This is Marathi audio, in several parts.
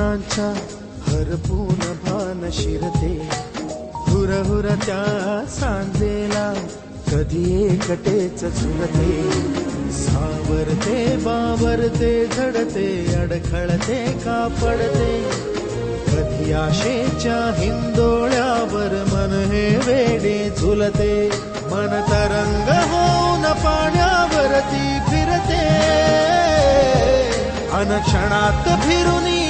स्वप्नांच्या हरपून भान शिरते. हुर हुर त्या सांजेला कधी एकटेच चुरते. सावरते बावरते झडते अडखळते का पडते. कधी आशेच्या हिंदोळ्यावर मन हे वेडे झुलते. मन तरंग होऊन पाण्यावरती फिरते. अनक्षणात फिरून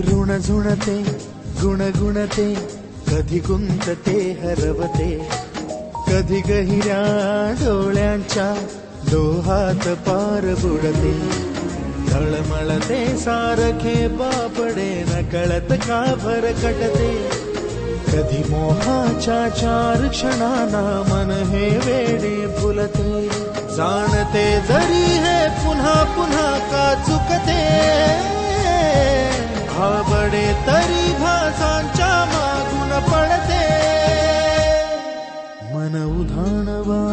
ऋण झुणते गुणगुणते कधी गुंतते हरवते. कधी गहिऱ्या डोळ्यांच्या डोहात पार बुडते. तळमळते सारखे बापडे नकळत कळत का भरकटते कधी मोहाच्या चार क्षणाना मन हे वेडे फुलते. जाणते जरी हे पुन्हा पुन्हा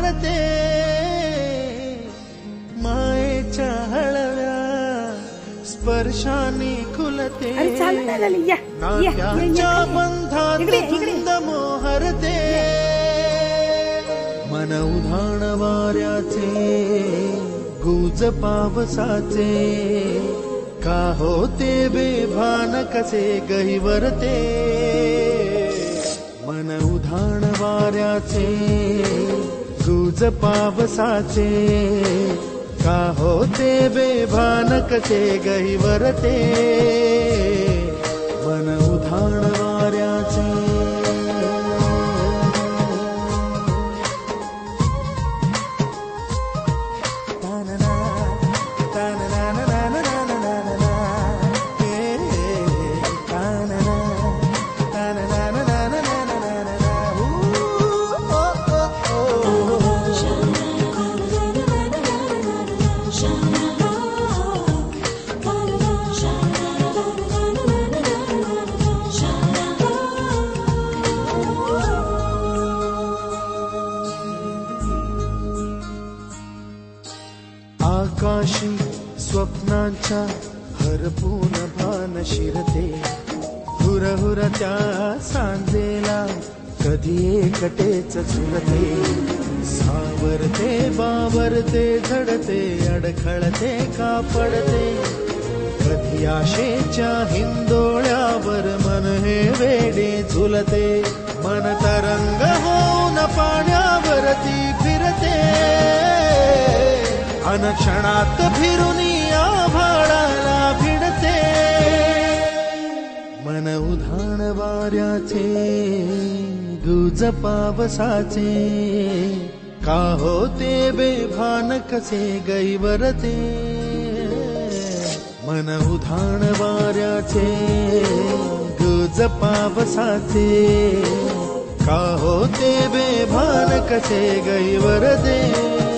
हरते मायेच्या हळव्या स्पर्शाने खुलते. अरे चालू नाही झाली. या या, या, या, नात्यांच्या या. बंधात इकडे, इकडे. धुंद मोहरते. मन उधाण वाऱ्याचे गुज पावसाचे का होते बेभान कसे गहिवरते? मन उधाण वाऱ्याचे गुज पावसाचे का होते बेभान कसे गहिवरते? मन उधाण भरपूर भान शिरते. हुर हुर त्या सांजेला कधी एकटेच चुलते सावरते बावरते झडते अडखळते का पडते कधी आशेच्या हिंदोळ्यावर मन हे वेडे झुलते. मन तरंग होऊन पाण्यावरती फिरते. अनक्षणात फिरून वाऱ्याचे. मन उधाण वाऱ्याचे गुज पावसाचे. का होते बेभान कसे गैवरते. मन उधाण वाऱ्याचे गुज पावसाचे. का होते बेभान कसे गैवरते. मन